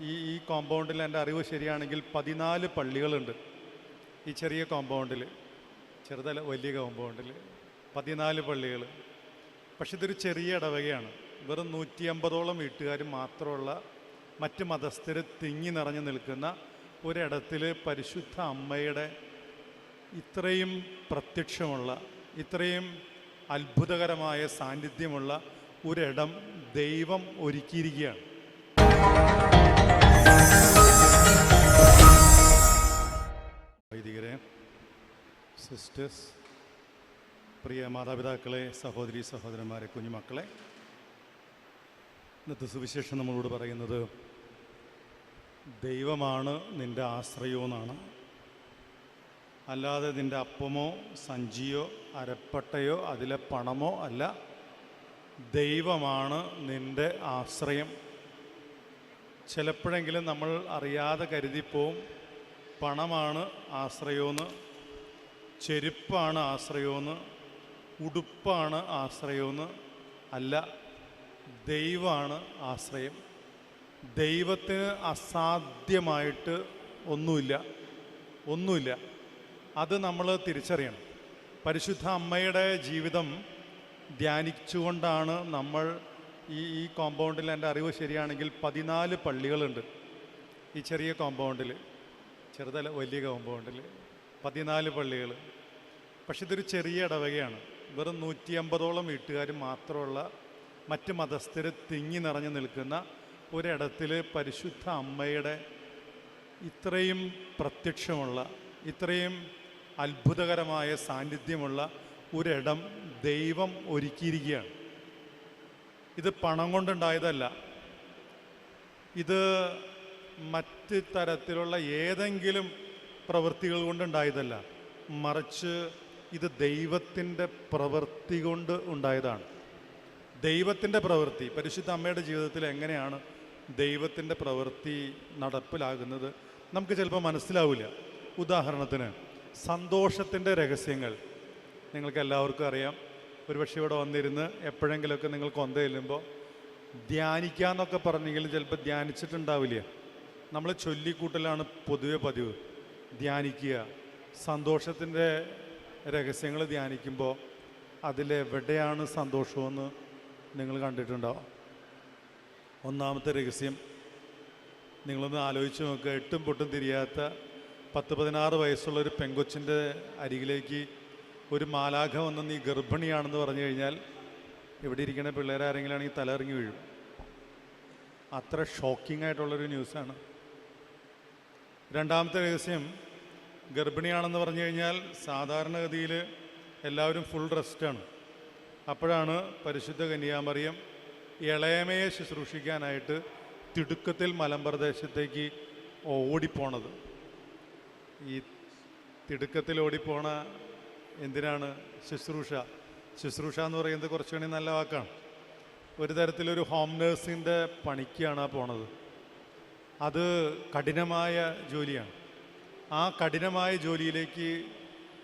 ഈ ഈ കോമ്പൗണ്ടിൽ എന്റെ അറിവ് ശരിയാണെങ്കിൽ പതിനാല് പള്ളികളുണ്ട്. ഈ ചെറിയ കോമ്പൗണ്ടിൽ ചെറുതല്ല വലിയ കോമ്പൗണ്ടിൽ പതിനാല് പള്ളികൾ. പക്ഷെ ഇതൊരു ചെറിയ ഇടവകയാണ്. വെറും നൂറ്റി അമ്പതോളം വീട്ടുകാർ മാത്രമുള്ള മറ്റ് മതസ്ഥർ തിങ്ങി നിറഞ്ഞു നിൽക്കുന്ന ഒരിടത്തിൽ പരിശുദ്ധ അമ്മയുടെ ഇത്രയും പ്രത്യക്ഷമുള്ള ഇത്രയും അത്ഭുതകരമായ സാന്നിധ്യമുള്ള ഒരിടം ദൈവം ഒരുക്കിയിരിക്കുകയാണ്. വൈദികരെ സിസ്റ്റേഴ്സ് പ്രിയ മാതാപിതാക്കളെ സഹോദരി സഹോദരന്മാരെ കുഞ്ഞുമക്കളെ ഇന്നത്തെ സുവിശേഷം നമ്മളോട് പറയുന്നത് ദൈവമാണ് നിന്റെ ആശ്രയമെന്നാണ് അല്ലാതെ നിന്റെ അപ്പമോ സഞ്ചിയോ അരപ്പട്ടയോ അതിലെ പണമോ അല്ല. ദൈവമാണ് നിന്റെ ആശ്രയം. ചിലപ്പോഴെങ്കിലും നമ്മൾ അറിയാതെ കരുതിപ്പോവും. പണമാണ് ആശ്രയമെന്ന് ചെരുപ്പാണ് ആശ്രയമെന്ന് ഉടുപ്പാണ് ആശ്രയമെന്ന് അല്ല ദൈവമാണ് ആശ്രയം. ദൈവത്തിന് അസാധ്യമായിട്ട് ഒന്നുമില്ല. ഒന്നുമില്ല. അത് നമ്മൾ തിരിച്ചറിയണം. പരിശുദ്ധ അമ്മയുടെ ജീവിതം ധ്യാനിച്ചുകൊണ്ടാണ് നമ്മൾ ഈ ഈ കോമ്പൗണ്ടിൽ എന്റെ അറിവ് ശരിയാണെങ്കിൽ പതിനാല് പള്ളികളുണ്ട്. ഈ ചെറിയ കോമ്പൗണ്ടിൽ ചെറുതല്ല വലിയ കോമ്പൗണ്ടിൽ പതിനാല് പള്ളികൾ പക്ഷെ ഇതൊരു ചെറിയ ഇടവകയാണ്. വെറും നൂറ്റി അമ്പതോളം വീട്ടുകാർ മാത്രമുള്ള മറ്റ് മതസ്ഥർ തിങ്ങി നിറഞ്ഞു നിൽക്കുന്ന ഒരിടത്തിൽ പരിശുദ്ധ അമ്മയുടെ ഇത്രയും പ്രത്യക്ഷമുള്ള ഇത്രയും അത്ഭുതകരമായ സാന്നിധ്യമുള്ള ഒരിടം ദൈവം ഒരുക്കിയിരിക്കുകയാണ്. ഇത് പണം കൊണ്ടുണ്ടായതല്ല. ഇത് മറ്റ് തരത്തിലുള്ള ഏതെങ്കിലും പ്രവൃത്തികൾ കൊണ്ടുണ്ടായതല്ല. മറിച്ച് ഇത് ദൈവത്തിന്റെ പ്രവൃത്തി കൊണ്ട് ഉണ്ടായതാണ്. ദൈവത്തിന്റെ പ്രവൃത്തി പരിശുദ്ധ അമ്മയുടെ ജീവിതത്തിൽ എങ്ങനെയാണ് ദൈവത്തിന്റെ പ്രവൃത്തി നടപ്പിലാകുന്നത് നമുക്ക് ചിലപ്പോൾ മനസ്സിലാവില്ല. ഉദാഹരണത്തിന് സന്തോഷത്തിന്റെ രഹസ്യങ്ങൾ. നിങ്ങൾക്ക് എല്ലാവർക്കും അറിയാം ഒരുപക്ഷെ ഇവിടെ വന്നിരുന്ന് എപ്പോഴെങ്കിലുമൊക്കെ നിങ്ങൾ കൊന്ത ചെല്ലുമ്പോൾ ധ്യാനിക്കാന്നൊക്കെ പറഞ്ഞെങ്കിലും ചിലപ്പോൾ ധ്യാനിച്ചിട്ടുണ്ടാവില്ല. നമ്മൾ ചൊല്ലിക്കൂട്ടലാണ് പൊതുവെ പതിവ്. ധ്യാനിക്കുക. സന്തോഷത്തിന്റെ രഹസ്യങ്ങൾ ധ്യാനിക്കുമ്പോൾ അതിലെവിടെയാണ് സന്തോഷമെന്ന് നിങ്ങൾ കണ്ടിട്ടുണ്ടാവും ഒന്നാമത്തെ രഹസ്യം നിങ്ങളൊന്ന് ആലോചിച്ച് നോക്കുക. എട്ടും പൊട്ടും തിരിയാത്ത പത്ത് പതിനാറ് വയസ്സുള്ള ഒരു പെങ്കൊച്ചിന്റെ അരികിലേക്ക് ഒരു മാലാഖ വന്ന് നീ ഗർഭിണിയാണെന്ന് പറഞ്ഞു കഴിഞ്ഞാൽ ഇവിടെ ഇരിക്കുന്ന പിള്ളേരാരെങ്കിലും ആണെങ്കിൽ തലയിറങ്ങി വീഴും. അത്ര ഷോക്കിംഗ് ആയിട്ടുള്ളൊരു ന്യൂസാണ് രണ്ടാമത്തെ രഹസ്യം ഗർഭിണിയാണെന്ന് പറഞ്ഞു കഴിഞ്ഞാൽ സാധാരണഗതിയിൽ എല്ലാവരും ഫുൾ റെസ്റ്റാണ് അപ്പോഴാണ് പരിശുദ്ധ കന്യാമറിയം ഇളയമയെ ശുശ്രൂഷിക്കാനായിട്ട് തിടുക്കത്തിൽ മലമ്പ്രദേശത്തേക്ക് ഓടിപ്പോണത്. ഈ തിടുക്കത്തിൽ ഓടിപ്പോണ എന്തിനാണ് ശുശ്രൂഷ? ശുശ്രൂഷ എന്ന് പറയുന്നത് കുറച്ചുകൂടി നല്ല വാക്കാണ്. ഒരു തരത്തിലൊരു ഹോം നേഴ്സിന്റെ പണിക്കാണ് പോണത്. അത് കഠിനമായ ജോലിയാണ്. ആ കഠിനമായ ജോലിയിലേക്ക്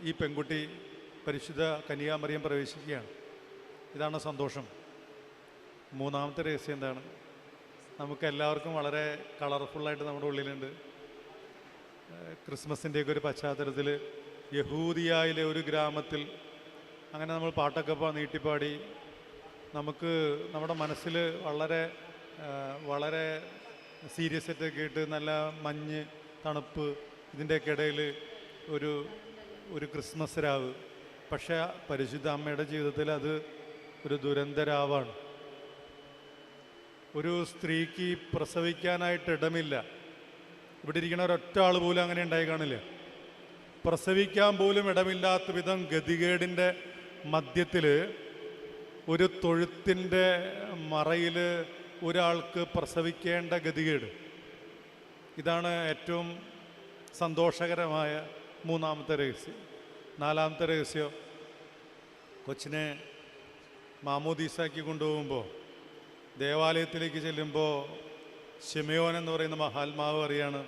ഈ പെൺകുട്ടി പരിശുദ്ധ കന്യാമറിയം പ്രവേശിക്കുകയാണ്. ഇതാണ് സന്തോഷം. മൂന്നാമത്തെ രഹസ്യം എന്താണ്? നമുക്ക് വളരെ കളർഫുള്ളായിട്ട് നമ്മുടെ ഉള്ളിലുണ്ട്. ക്രിസ്മസിന്റെയൊക്കെ ഒരു പശ്ചാത്തലത്തിൽ യഹൂദിയായിലെ ഒരു ഗ്രാമത്തിൽ അങ്ങനെ നമ്മൾ പാട്ടൊക്കെ നീട്ടിപ്പാടി. നമുക്ക് നമ്മുടെ മനസ്സിൽ വളരെ വളരെ സീരിയസ് ആയിട്ടൊക്കെ ഇട്ട് നല്ല മഞ്ഞ് തണുപ്പ് ഇതിന്റെയൊക്കെ ഇടയിൽ ഒരു ഒരു ക്രിസ്മസ് രാവ്. പക്ഷേ പരിശുദ്ധ അമ്മയുടെ ജീവിതത്തിൽ അത് ഒരു ദുരന്തരാവാണ് ഒരു സ്ത്രീക്ക് പ്രസവിക്കാനായിട്ട് ഇടമില്ല. ഇവിടെ ഇരിക്കുന്ന ഒരൊറ്റ ആൾ പോലും അങ്ങനെ ഉണ്ടായി കാണില്ല. പ്രസവിക്കാൻ പോലും ഇടമില്ലാത്ത വിധം ഗതികേടിന്റെ മധ്യത്തിൽ ഒരു തൊഴുത്തിന്റെ മറയിൽ ഒരാൾക്ക് പ്രസവിക്കേണ്ട ഗതികേട്. ഇതാണ് ഏറ്റവും സന്തോഷകരമായ മൂന്നാമത്തെ രഹസ്യം. നാലാമത്തെ രഹസ്യം കൊച്ചിനെ മാമോദീസാക്കി കൊണ്ടുപോകുമ്പോൾ ദേവാലയത്തിലേക്ക് ചെല്ലുമ്പോൾ ഷിമയോൻ എന്ന് പറയുന്ന മഹാത്മാവ് അറിയാണ്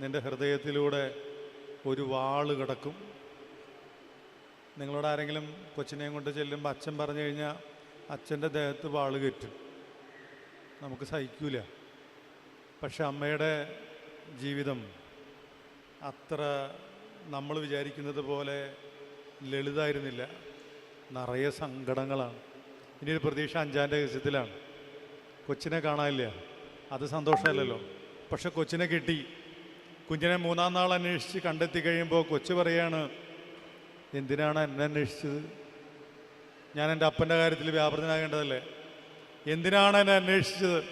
നിന്റെ ഹൃദയത്തിലൂടെ ഒരു വാൾ കിടക്കും. നിങ്ങളോട് ആരെങ്കിലും കൊച്ചിനെയും കൊണ്ട് ചെല്ലുമ്പോൾ അച്ഛൻ പറഞ്ഞു കഴിഞ്ഞാൽ അച്ഛന്റെ ദേഹത്ത് വാൾ കയറ്റും. നമുക്ക് സഹിക്കൂല. പക്ഷെ അമ്മയുടെ ജീവിതം അത്ര നമ്മൾ വിചാരിക്കുന്നത് പോലെ ലളിതായിരുന്നില്ല. നിറയെ സങ്കടങ്ങളാണ്. ഇനി ഒരു പ്രതീക്ഷ അഞ്ചാന്റെ ദിവസത്തിലാണ് കൊച്ചിനെ കാണാനില്ല. അത് സന്തോഷമല്ലല്ലോ. പക്ഷെ കൊച്ചിനെ കിട്ടി. കുഞ്ഞിനെ മൂന്നാം നാൾ അന്വേഷിച്ച് കണ്ടെത്തി കഴിയുമ്പോൾ കൊച്ചു പറയാണ് എന്തിനാണ് എന്നെ അന്വേഷിച്ചത്? ഞാൻ എന്റെ അപ്പന്റെ കാര്യത്തിൽ വ്യാപൃതനാകേണ്ടതല്ലേ? എന്തിനാണ് എന്നെ അന്വേഷിച്ചത്?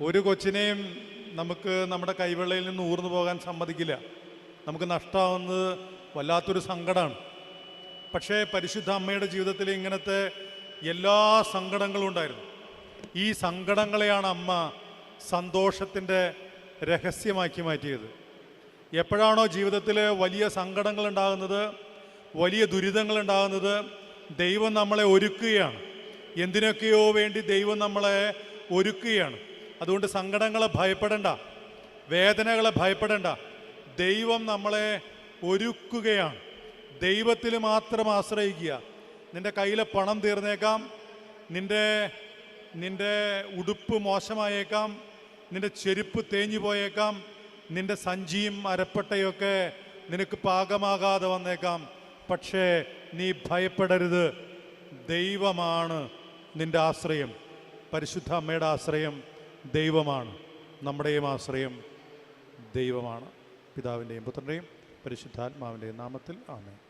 ഒരു കൊച്ചിനെയും നമുക്ക് നമ്മുടെ കൈവെള്ളയിൽ നിന്ന് ഊർന്നു പോകാൻ സമ്മതിക്കില്ല. നമുക്ക് നഷ്ടമാവുന്നത് വല്ലാത്തൊരു സങ്കടമാണ് പക്ഷേ പരിശുദ്ധ അമ്മയുടെ ജീവിതത്തിൽ ഇങ്ങനത്തെ എല്ലാ സങ്കടങ്ങളും ഉണ്ടായിരുന്നു. ഈ സങ്കടങ്ങളെയാണ് അമ്മ സന്തോഷത്തിന്റെ രഹസ്യമാക്കി മാറ്റിയത്. എപ്പോഴാണോ ജീവിതത്തിൽ വലിയ സങ്കടങ്ങൾ ഉണ്ടാകുന്നത് വലിയ ദുരിതങ്ങൾ ഉണ്ടാകുന്നത് ദൈവം നമ്മളെ ഒരുക്കുകയാണ്. എന്തിനൊക്കെയോ വേണ്ടി ദൈവം നമ്മളെ ഒരുക്കുകയാണ്. അതുകൊണ്ട് സങ്കടങ്ങളെ ഭയപ്പെടണ്ട വേദനകളെ ഭയപ്പെടണ്ട. ദൈവം നമ്മളെ ഒരുക്കുകയാണ്. ദൈവത്തിൽ മാത്രം ആശ്രയിക്കുക. നിന്റെ കയ്യിലെ പണം തീർന്നേക്കാം. നിന്റെ നിന്റെ ഉടുപ്പ് മോശമായേക്കാം. നിന്റെ ചെരുപ്പ് തേഞ്ഞു പോയേക്കാം. നിന്റെ സഞ്ചിയും അരപ്പട്ടയൊക്കെ നിനക്ക് പാകമാകാതെ വന്നേക്കാം. പക്ഷേ നീ ഭയപ്പെടരുത്. ദൈവമാണ് നിന്റെ ആശ്രയം. പരിശുദ്ധ അമ്മയുടെ ആശ്രയം ദൈവമാണ്. നമ്മുടെയും ആശ്രയം ദൈവമാണ്. പിതാവിന്റെയും പുത്രന്റെയും പരിശുദ്ധാത്മാവിന്റെയും നാമത്തിൽ ആമേൻ.